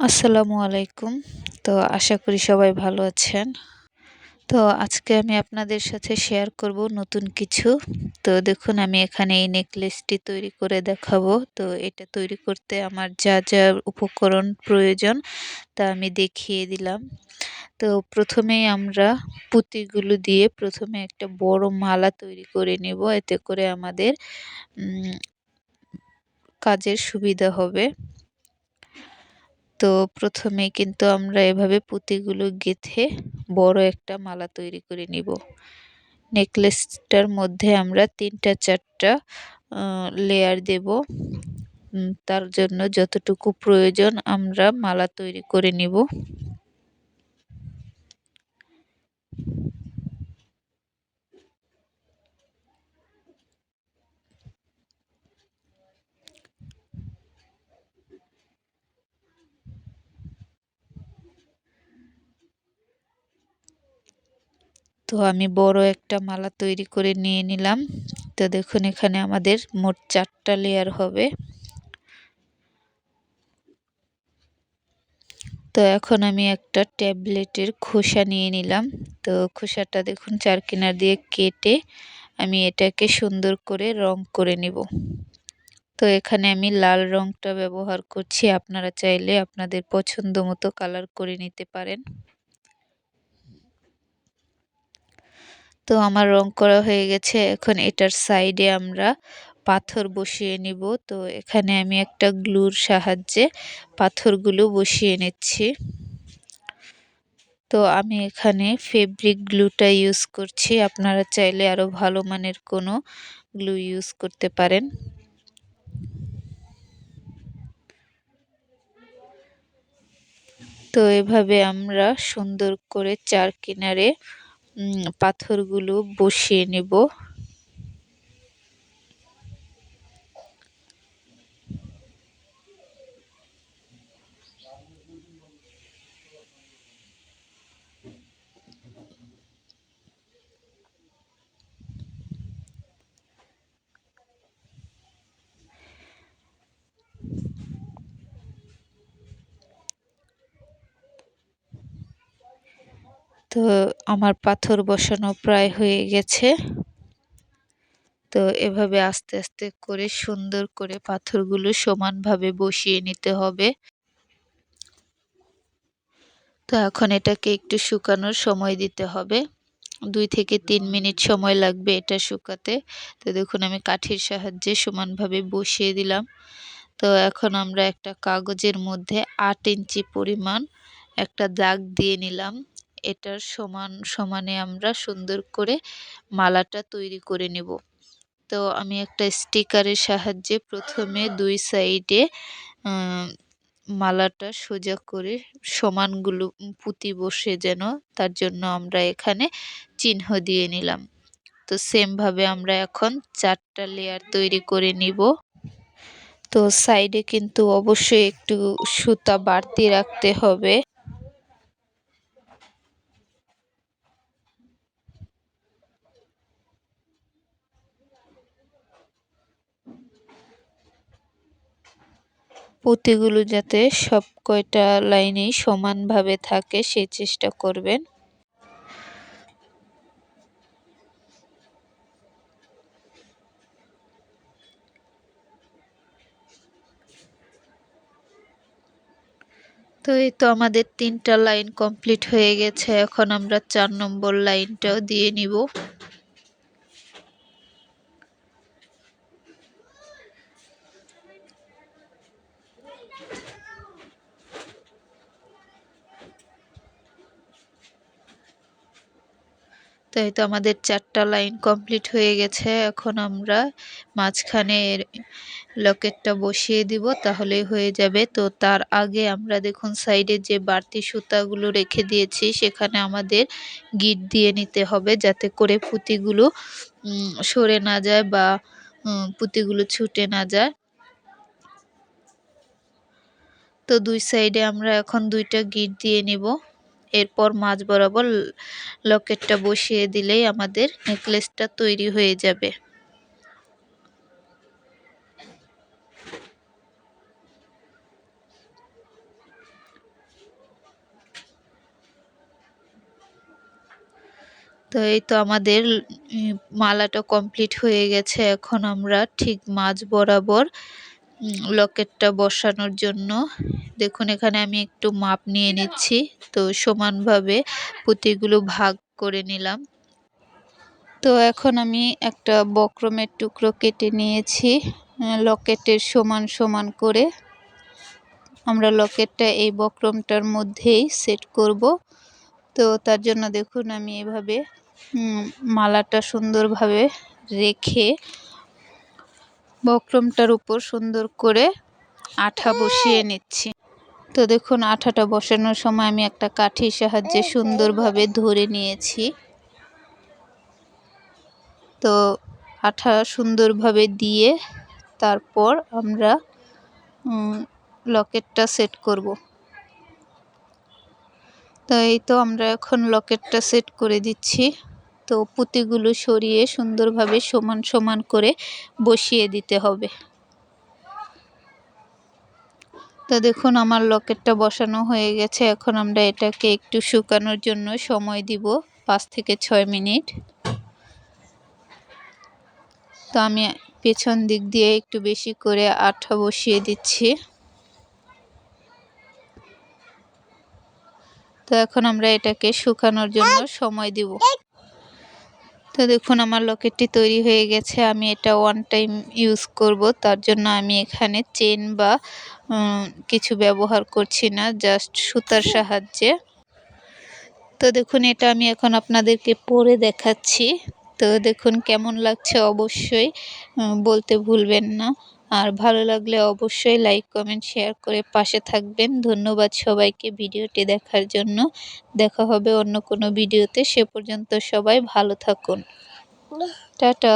আসসালামু আলাইকুম। তো আশা করি সবাই ভালো আছেন। তো আজকে আমি আপনাদের সাথে শেয়ার করব নতুন কিছু। তো দেখুন, আমি এখানে এই নেকলেসটি তৈরি করে দেখাবো। তো এটা তৈরি করতে আমার যা যা উপকরণ প্রয়োজন তা আমি দেখিয়ে দিলাম। তো প্রথমেই আমরা পুঁতিগুলো দিয়ে প্রথমে একটা বড় মালা তৈরি করে নেব। এতে করে আমাদের কাজের সুবিধা হবে। তো প্রথমে কিন্তু আমরা এভাবে পুঁতিগুলো গেঁথে বড় একটা মালা তৈরি করে নিব। নেকলেসটার মধ্যে আমরা তিনটা চারটা লেয়ার দেব। তার জন্য যতটুকু প্রয়োজন আমরা মালা তৈরি করে নিব। তো আমি বড় একটা মালা তৈরি করে নিয়ে নিলাম। তো দেখুন, এখানে আমাদের মোট চারটা লেয়ার হবে। তো এখন আমি একটা ট্যাবলেটের খোসা নিয়ে নিলাম। তো খোসাটা দেখুন, চার কিনার দিয়ে কেটে আমি এটাকে সুন্দর করে রং করে নিব। তো এখানে আমি লাল রংটা ব্যবহার করছি। আপনারা চাইলে আপনাদের পছন্দ মতো কালার করে নিতে পারেন। তো আমার রং করা হয়ে গেছে। এখন এটার সাইডে আমরা পাথর বসিয়ে নিব। তো এখানে আমি একটা গ্লুর সাহায্যে পাথরগুলো বসিয়ে নিচ্ছি। তো আমি এখানে ফেব্রিক গ্লুটা ইউজ করছি। আপনারা চাইলে আরও ভালো মানের কোনো গ্লু ইউজ করতে পারেন। তো এভাবে আমরা সুন্দর করে চার কিনারে পাথরগুলো বসিয়ে নেব। তো আমার পাথর বসানো প্রায় হয়ে গেছে। তো এভাবে আস্তে আস্তে করে সুন্দর করে পাথরগুলো সমানভাবে বসিয়ে নিতে হবে। তো এখন এটাকে একটু শুকানোর সময় দিতে হবে। দুই থেকে তিন মিনিট সময় লাগবে এটা শুকাতে। তো দেখুন আমি কাঠির সাহায্যে সমানভাবে বসিয়ে দিলাম। তো এখন আমরা একটা কাগজের মধ্যে আট ইঞ্চি পরিমাণ একটা দাগ দিয়ে নিলাম। এটার সমান সমানে আমরা সুন্দর করে মালাটা তৈরি করে নেব। তো আমি একটা স্টিকারের সাহায্যে প্রথমে দুই সাইডে মালাটা সোজা করে সমানগুলো, পুঁতি বসে যেন তার জন্য আমরা এখানে চিহ্ন দিয়ে নিলাম। তো সেমভাবে আমরা এখন চারটা লেয়ার তৈরি করে নিব। তো সাইডে কিন্তু অবশ্যই একটু সুতা বাড়তি রাখতে হবে। পুঁতিগুলো যাতে সব কয়টা লাইনেই সমানভাবে থাকে সেই চেষ্টা করবেন। তো এই তো আমাদের তিনটা লাইন কমপ্লিট হয়ে গেছে। এখন আমরা চার নম্বর লাইনটাও দিয়ে নিব। তো এই তো আমাদের চারটা লাইন কমপ্লিট হয়ে গেছে। এখন আমরা মাঝখানে লকেটটা বসিয়ে দিব, তাহলেই হয়ে যাবে। তো তার আগে আমরা দেখুন সাইডে যে বাড়তি সুতাগুলো রেখে দিয়েছি, সেখানে আমাদের গিট দিয়ে নিতে হবে যাতে করে পুঁতিগুলো সরে না যায় বা পুঁতিগুলো ছুটে না যায়। তো দুই সাইডে আমরা এখন দুইটা গিট দিয়ে নিব। এরপর মাঝ বরাবর লকেটটা বসিয়ে দিলেই আমাদের নেকলেসটা তৈরি হয়ে যাবে। তো এই তো আমাদের মালাটা কমপ্লিট হয়ে গেছে। এখন আমরা ঠিক মাঝ বরাবর লকেটটা বসানোর জন্য। দেখুন, এখানে আমি একটু মাপ নিয়ে নিচ্ছি। তো সমানভাবে পুঁতিগুলো ভাগ করে নিলাম। তো এখন আমি একটা বক্রমের টুকরো কেটে নিয়েছি লকেটের সমান সমান করে। আমরা লকেটটা এই বক্রমটার মধ্যেই সেট করব। তো তার জন্য দেখুন, আমি এভাবে মালাটা সুন্দরভাবে রেখে বক্রমটার উপর সুন্দর করে আঠা বসিয়ে নিচ্ছি। তো দেখুন আঠাটা বসানোর সময় আমি একটা কাঠির সাহায্যে সুন্দরভাবে ধরে নিয়েছি। তো আঠা সুন্দরভাবে দিয়ে তারপর আমরা লকেটটা সেট করব। তো এই তো আমরা এখন লকেটটা সেট করে দিচ্ছি। তো পুঁতিগুলো সরিয়ে সুন্দরভাবে সমান সমান করে বসিয়ে দিতে হবে। তো দেখুন, আমার লকেটটা বসানো হয়ে গেছে। এখন আমরা এটাকে একটু শুকানোর জন্য সময় দিব, পাঁচ থেকে ছয় মিনিট। তো আমি পেছন দিক দিয়ে একটু বেশি করে আঠা বসিয়ে দিচ্ছি। তো এখন আমরা এটাকে শুকানোর জন্য সময় দিব। তো দেখুন, আমার লকেটটি তৈরি হয়ে গেছে। আমি এটা ওয়ান টাইম ইউজ করব। তার জন্য আমি এখানে চেন বা কিছু ব্যবহার করছি না জাস্ট সুতার সাহায্যে। তো দেখুন, এটা আমি এখন আপনাদেরকে পরে দেখাচ্ছি। তো দেখুন, কেমন লাগছে অবশ্যই বলতে ভুলবেন না। আর ভালো লাগলে অবশ্যই লাইক কমেন্ট শেয়ার করে পাশে থাকবেন। ধন্যবাদ সবাইকে ভিডিওটি দেখার জন্য। দেখা হবে অন্য কোনো ভিডিওতে। সে পর্যন্ত সবাই ভালো থাকুন। টাটা।